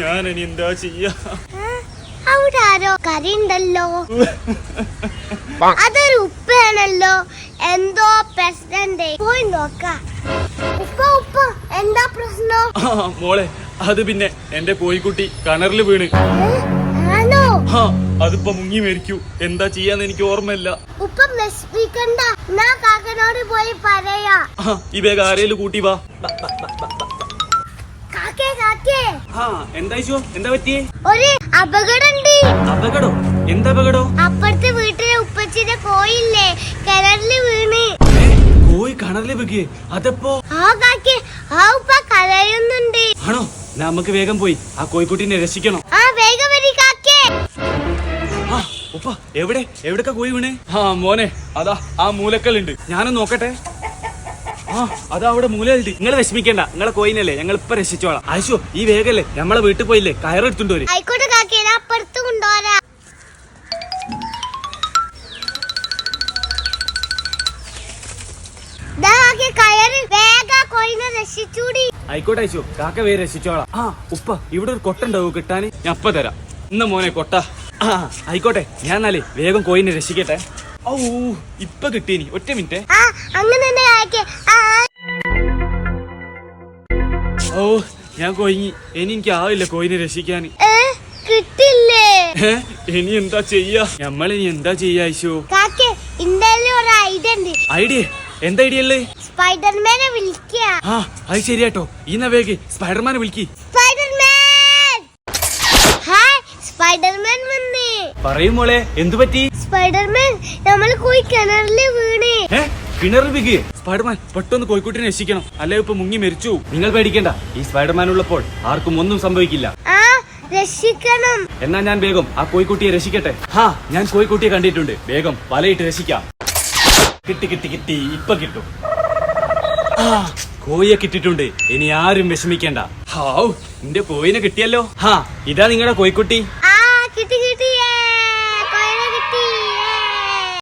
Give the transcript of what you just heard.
ഞാൻ ഇനി എന്താ ചെയ്യാ? അവിടെ ആരോ കരയുണ്ടല്ലോ അതൊരു ഉപ്പയാണല്ലോ. എന്തോ പ്രസിഡന്റ് പോയി നോക്കാം. ഉപ്പ ഉപ്പ എന്താ പ്രശ്നം? മോളെ അത് പിന്നെ എന്റെ പോയിക്കുട്ടി കിണറിൽ വീണ്? ആണോ? ആ അതിപ്പോ മുങ്ങി മരിക്കൂ. എന്താ ചെയ്യാന്ന് എനിക്ക് ഓർമ്മയില്ല. ഉപ്പ വിഷമിക്കണ്ട. ഞാൻ കാക്കനോട് പോയി പറയാ. വേഗം ആരേലും കൂട്ടി വാ. ആ എന്തായിച്ചോ എന്താ പറ്റിയേ? ഒരു അപകടമുണ്ട്. അപകടോ? എന്താ അപകടോ? അപ്പുറത്തെ വീട്ടിലെ ഉപ്പച്ചിന്റെ കോയില്ലേ കിണറിൽ വീണ്. ഏ, കോഴി കിണറിൽ വീകേ അതെപ്പോ? ആ കാക്കേ ആ ഉപ്പ കരയുന്നുണ്ട്. ആണോ? നമുക്ക് വേഗം പോയി. ആ കോഴിക്കുട്ടിനെ രക്ഷിക്കണം. ആ വേഗം വരി കാക്കേ. ആ ഉപ്പ എവിടെ? എവിടൊക്കെ കോഴി വീണേ? ആ മോനെ അതാ ആ മൂലക്കല്ലുണ്ട്. ഞാനൊന്ന് നോക്കട്ടെ? അതാ അവിടെ മൂലയുണ്ട് നിങ്ങൾ വിഷമിക്കണ്ട. നിങ്ങളെ കോയിനല്ലേ? ഞങ്ങൾ ഇപ്പൊ രക്ഷിച്ചോളാം. ആശു ഈ വേഗല്ലേ? നമ്മളെ വീട്ടിൽ പോയില്ലേ? കയറെടുത്തുണ്ട് ആയിക്കോട്ടെ അപ്പുറത്ത് കൊണ്ടുപോരാ ആയിക്കോട്ടെ അയച്ചു കാക്ക വേ രക്ഷിച്ചോളാം. ആ ഉപ്പ ഇവിടെ ഒരു കൊട്ടുണ്ടാവും കിട്ടാന്? ഞാൻ അപ്പ തരാം. ഇന്ന മോനെ കൊട്ട. ആ ആയിക്കോട്ടെ. ഞാൻ എന്നാലേ വേഗം കോയിനെ രക്ഷിക്കട്ടെ. ഔ ഇപ്പൊ കിട്ടീനി. ഒറ്റ മിനിറ്റ്. അങ്ങനെ ഓ ഞാൻ കൊയിഞ്ഞി ഇനി എനിക്ക് ആവില്ല കോയിനെ രക്ഷിക്കാൻ. ഏ, കിട്ടില്ലേ? ഏ, ഇനി എന്താ ചെയ്യാ? നമ്മളിനി എന്താ ചെയ്യാ ഐശു കാക്കേ ഇന്നലെ ഒരു ഐഡിയ ഉണ്ട്. ഐഡിയ? എന്താ ഐഡിയ അല്ലേ സ്പൈഡർമാനെ വിളിക്കുക ആ അത് ശരിയാട്ടോ. ഈ നവേക്ക് സ്പൈഡർമാനെ വിളിക്ക്. സ്പൈഡർമാൻ! ഹായ് സ്പൈഡർമാൻ വന്നേ. പറയും മോളെ എന്തു പറ്റി? സ്പൈഡർമാൻ നമ്മൾ പോയി കിണറിൽ വീണ്. ഏ കിണറിൽ വിക്ക് സ്പൈഡർമാൻ പെട്ടെന്ന് കോഴിക്കോട്ടിനെ രക്ഷിക്കണം. അല്ലെ ഇപ്പൊ മുങ്ങി മരിച്ചു? നിങ്ങൾ പേടിക്കേണ്ട. ഈ സ്പൈഡർമാൻ ഉള്ളപ്പോൾ ആർക്കും ഒന്നും സംഭവിക്കില്ല. രക്ഷിക്കണം. എന്നാ ഞാൻ വേഗം ആ കോഴിക്കുട്ടിയെ രക്ഷിക്കട്ടെ. ഹാ ഞാൻ കോഴിക്കുട്ടിയെ കണ്ടിട്ടുണ്ട്. വേഗം വലയിട്ട് രക്ഷിക്കാം. കിട്ടി കിട്ടി കിട്ടി. ഇപ്പൊ കിട്ടും. ആ കോഴിയെ കിട്ടിട്ടുണ്ട് ഇനി ആരും വിഷമിക്കേണ്ട. ഹാവ് നിന്റെ കോയിനെ കിട്ടിയല്ലോ. ഹാ ഇതാ നിങ്ങളുടെ കോഴിക്കുട്ടി.